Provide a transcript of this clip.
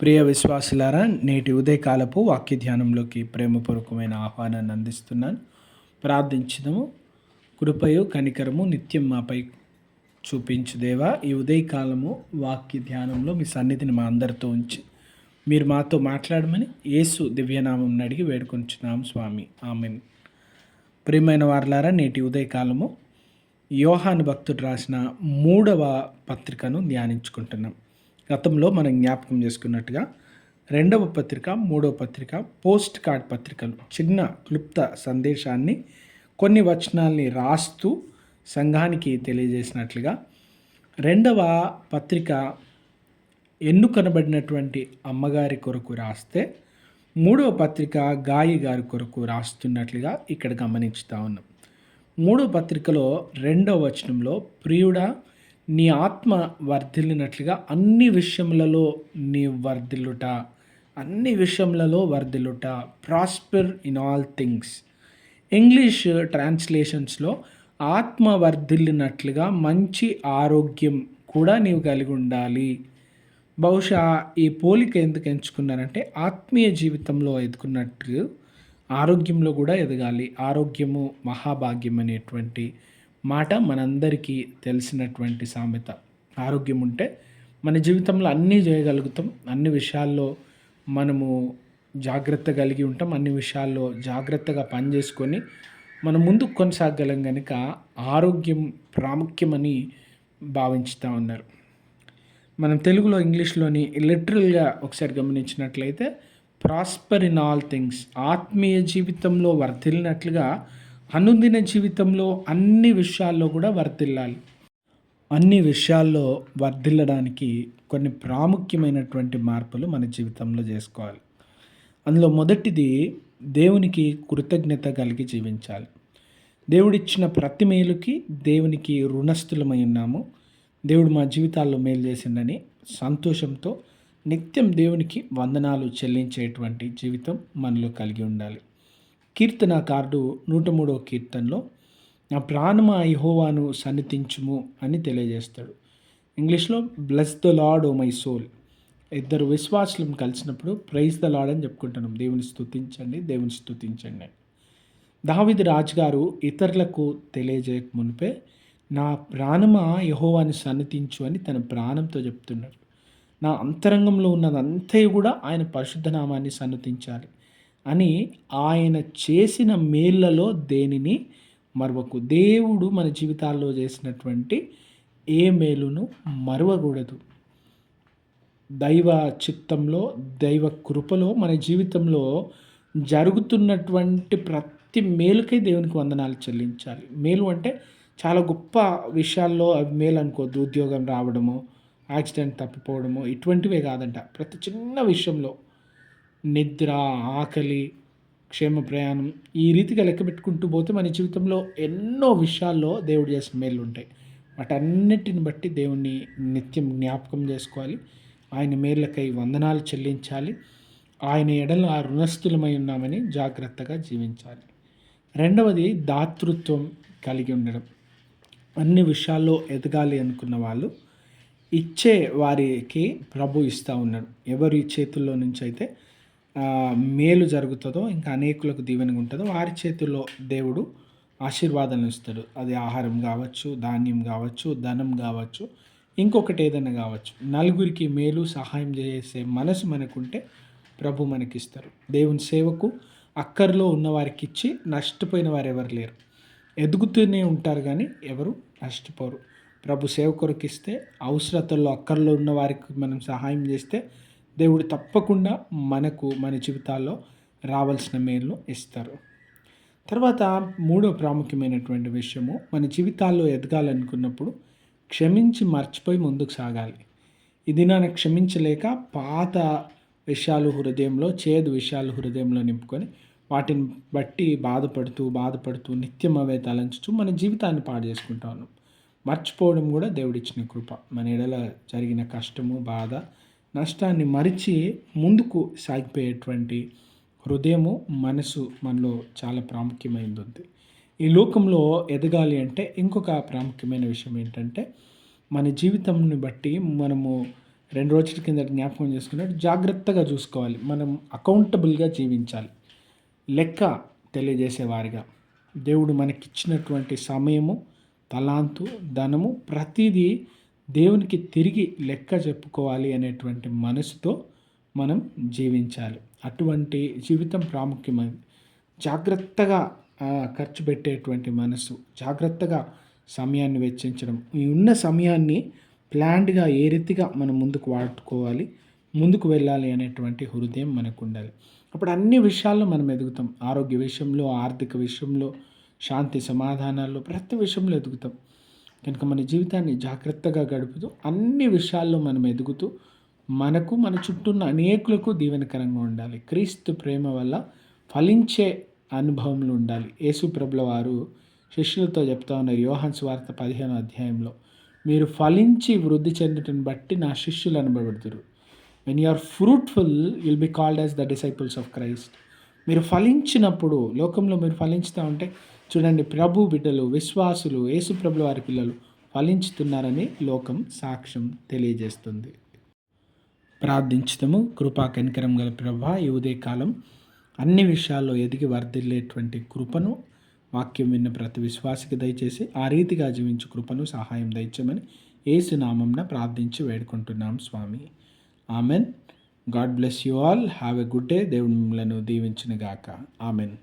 ప్రియ విశ్వాసులారా నేటి ఉదయకాలపు వాక్య ధ్యానంలోకి ప్రేమపూర్వకమైన ఆహ్వానాన్ని అందిస్తున్నాను. ప్రార్థించదము. కృపయు కనికరము నిత్యం మాపై చూపించు దేవా. ఈ ఉదయకాలము వాక్య ధ్యానంలో మీ సన్నిధిని మా అందరితో ఉంచి మీరు మాతో మాట్లాడమని యేసు దివ్యనామం అడిగి వేడుకొంచున్నాం స్వామి. ఆమెన్. ప్రియమైన వారలారా నేటి ఉదయకాలము యోహాను భక్తుడు రాసిన మూడవ పత్రికను ధ్యానించుకుంటున్నాం. గతంలో మనం జ్ఞాపకం చేసుకున్నట్టుగా రెండవ పత్రిక మూడవ పత్రిక పోస్ట్ కార్డ్ పత్రికలు చిన్న క్లుప్త సందేశాన్ని కొన్ని వచనాల్ని రాస్తూ సంఘానికి తెలియజేసినట్లుగా రెండవ పత్రిక ఎన్నుకనబడినటువంటి అమ్మగారి కొరకు రాస్తే మూడవ పత్రిక గాయి గారి కొరకు రాస్తున్నట్లుగా ఇక్కడ గమనించుతా ఉన్నాం. మూడవ పత్రికలో రెండవ వచనంలో ప్రియుడా నీ ఆత్మ వర్ధిల్లినట్లుగా అన్ని విషయములలో నీ వర్ధిల్లుట అన్ని విషయములలో వర్ధిల్లుట. Prosper in all things English ట్రాన్స్లేషన్స్లో ఆత్మ వర్ధిల్లినట్లుగా మంచి ఆరోగ్యం కూడా నీవు కలిగి ఉండాలి. బహుశా ఈ పోలిక ఎందుకు ఎంచుకున్నానంటే ఆత్మీయ జీవితంలో ఎదుకున్నట్టు ఆరోగ్యంలో కూడా ఎదగాలి. ఆరోగ్యము మహాభాగ్యం అనేటువంటి మాట మనందరికీ తెలిసినటువంటి సామెత. ఆరోగ్యం ఉంటే మన జీవితంలో అన్నీ చేయగలుగుతాం అన్ని విషయాల్లో మనము జాగ్రత్త కలిగి ఉంటాం అన్ని విషయాల్లో జాగ్రత్తగా పనిచేసుకొని మనం ముందుకు కొనసాగలం కనుక ఆరోగ్యం ప్రాముఖ్యమని భావించుతూ ఉన్నారు. మనం తెలుగులో ఇంగ్లీష్లోని లిటరల్గా ఒకసారి గమనించినట్లయితే ప్రాస్పర్ ఇన్ ఆల్ థింగ్స్ ఆత్మీయ జీవితంలో వర్ధిల్లినట్లుగా అనుదిన జీవితంలో అన్ని విషయాల్లో కూడా వర్తిల్లాలి అన్ని విషయాల్లో వర్ధిల్లడానికి కొన్ని ప్రాముఖ్యమైనటువంటి మార్పులు మన జీవితంలో చేసుకోవాలి. అందులో మొదటిది దేవునికి కృతజ్ఞత కలిగి జీవించాలి. దేవుడిచ్చిన ప్రతి మేలుకి దేవునికి రుణస్థులమై ఉన్నాము. దేవుడు మా జీవితాల్లో మేలు చేసిందని సంతోషంతో నిత్యం దేవునికి వందనాలు చెల్లించేటువంటి జీవితం మనలో కలిగి ఉండాలి. కీర్తనకారుడు నూట మూడవ కీర్తనలో నా ప్రాణమ ఐహోవాను సన్నిధించుము అని తెలియజేస్తాడు. ఇంగ్లీష్లో bless the Lord O my soul ఇద్దరు విశ్వాసులను కలిసినప్పుడు ప్రైజ్ ద లాడ్ అని చెప్పుకుంటున్నాం. దేవుని స్తుతించండి దేవుని స్తుతించండి. దావిది రాజుగారు ఇతరులకు తెలియజేయక మునిపే నా ప్రాణమ యహోవాని సన్నతించు అని తన ప్రాణంతో చెప్తున్నాడు. నా అంతరంగంలో ఉన్నదంతా కూడా ఆయన పరిశుద్ధ నామాన్ని సన్నతించాలి అని ఆయన చేసిన మేళ్ళలో దేనిని? మరవకు దేవుడు మన జీవితాల్లో చేసినటువంటి ఏ మేలును మరవకూడదు. దైవ చిత్తంలో దైవ కృపలో మన జీవితంలో జరుగుతున్నటువంటి ప్రతి మేలుకై దేవునికి వందనాలు చెల్లించాలి. మేలు అంటే చాలా గొప్ప విషయాల్లో అవి మేలు అనుకోవద్దు ఉద్యోగం రావడము యాక్సిడెంట్ తప్పిపోవడము ఇటువంటివే కాదంట. ప్రతి చిన్న విషయంలో నిద్ర ఆకలి క్షేమ ప్రయాణం ఈ రీతిగా లెక్క పెట్టుకుంటూ పోతే మన జీవితంలో ఎన్నో విషయాల్లో దేవుడు చేసిన మేలు ఉంటాయి. వాటన్నిటిని బట్టి దేవుణ్ణి నిత్యం జ్ఞాపకం చేసుకోవాలి. ఆయన మేళ్ళకై వందనాలు చెల్లించాలి. ఆయన ఎడల ఆ రుణస్థులమై ఉన్నామని జాగ్రత్తగా జీవించాలి. రెండవది దాతృత్వం కలిగి ఉండడం. అన్ని విషయాల్లో ఎదగాలి అనుకున్న వాళ్ళు ఇచ్చే వారికి ప్రభు ఇస్తూ ఉన్నాడు. ఎవరి చేతుల్లో నుంచి అయితే మేలు జరుగుతుందో ఇంకా అనేకులకు దీవెనగా ఉంటుందో వారి చేతుల్లో దేవుడు ఆశీర్వాదాలను ఇస్తాడు. అది ఆహారం కావచ్చు ధాన్యం కావచ్చు ధనం కావచ్చు ఇంకొకటి ఏదైనా కావచ్చు. నలుగురికి మేలు సహాయం చేసే మనసు మనకుంటే ప్రభు మనకిస్తారు. దేవుని సేవకు అక్కర్లో ఉన్న వారికి ఇచ్చి నష్టపోయిన వారు ఎవరు లేరు. ఎదుగుతూనే ఉంటారు కానీ ఎవరు నష్టపోరు. ప్రభు సేవ కొరకు ఇస్తే అవసరతల్లో అక్కర్లో ఉన్న వారికి మనం సహాయం చేస్తే దేవుడు తప్పకుండా మనకు మన జీవితాల్లో రావాల్సిన మేలు ఇస్తారు. తర్వాత మూడో ప్రాముఖ్యమైనటువంటి విషయము మన జీవితాల్లో ఎదగాలనుకున్నప్పుడు క్షమించి మర్చిపోయి ముందుకు సాగాలి. ఇది నన్ను క్షమించలేక పాత విషయాలు హృదయంలో చేదు విషయాలు హృదయంలో నింపుకొని వాటిని బట్టి బాధపడుతూ బాధపడుతూ నిత్యం అవే తలంచుతూ మన జీవితాన్ని పాడు చేసుకుంటా ఉన్నాం. మర్చిపోవడం కూడా దేవుడిచ్చిన కృప. మన ఎడల జరిగిన కష్టము బాధ నష్టాన్ని మరిచి ముందుకు సాగిపోయేటువంటి హృదయము మనసు మనలో చాలా ప్రాముఖ్యమైనది ఉంది ఈ లోకంలో ఎదగాలి అంటే ఇంకొక ప్రాముఖ్యమైన విషయం ఏంటంటే మన జీవితంని బట్టి మనము రెండు రోజుల కింద జ్ఞాపకం చేసుకున్నట్టు జాగ్రత్తగా చూసుకోవాలి. మనం అకౌంటబుల్గా జీవించాలి. లెక్క తెలియజేసేవారిగా. దేవుడు మనకిచ్చినటువంటి సమయము తలాంతు ధనము ప్రతిదీ దేవునికి తిరిగి లెక్క చెప్పుకోవాలి అనేటువంటి మనసుతో మనం జీవించాలి. అటువంటి జీవితం ప్రాముఖ్యమైనది జాగ్రత్తగా ఖర్చు పెట్టేటువంటి మనసు జాగ్రత్తగా సమయాన్ని వెచ్చించడం. ఈ ఉన్న సమయాన్ని ప్లాన్డ్గా ఏ రీతిగా మనం ముందుకు వాడుకోవాలి ముందుకు వెళ్ళాలి అనేటువంటి హృదయం మనకు ఉండాలి అప్పుడు అన్ని విషయాల్లో మనం ఎదుగుతాం. ఆరోగ్య విషయంలో ఆర్థిక విషయంలో శాంతి సమాధానాల్లో ప్రతి విషయంలో ఎదుగుతాం. కనుక మన జీవితాన్ని జాగ్రత్తగా గడుపుతూ అన్ని విషయాల్లో మనం ఎదుగుతూ మనకు మన చుట్టూ ఉన్న అనేకులకు దీవెనకరంగా ఉండాలి. క్రీస్తు ప్రేమ వల్ల ఫలించే అనుభవంలో ఉండాలి. యేసుప్రభుల వారు శిష్యులతో చెప్తా ఉన్నారు యోహాన్ స్వార్థ పదిహేను అధ్యాయంలో. మీరు ఫలించి వృద్ధి చెందుటని బట్టి నా శిష్యులు అనబడుతురు when you are fruitful will be called as the disciples of Christ మీరు ఫలించినప్పుడు లోకంలో మీరు ఫలించుతూ ఉంటే చూడండి ప్రభు బిడ్డలు విశ్వాసులు యేసు ప్రభుల వారి పిల్లలు ఫలించుతున్నారని లోకం సాక్ష్యం తెలియజేస్తుంది. ప్రార్థించుతాము. కృపా కనికరం గల ప్రభా ఈ ఉదయకాలం అన్ని విషయాల్లో ఎదిగి వర్ధిల్లేటువంటి కృపను వాక్యం విన్న ప్రతి విశ్వాసికి దయచేసి ఆ రీతిగా జీవించు కృపను సహాయం దయచేయమని ఏసు నామంన ప్రార్థించి వేడుకుంటున్నాం స్వామి. Amen. God bless you all. Have a good day. దేవుడు మిమ్మలను దీవించిన గాక ఆమెన్.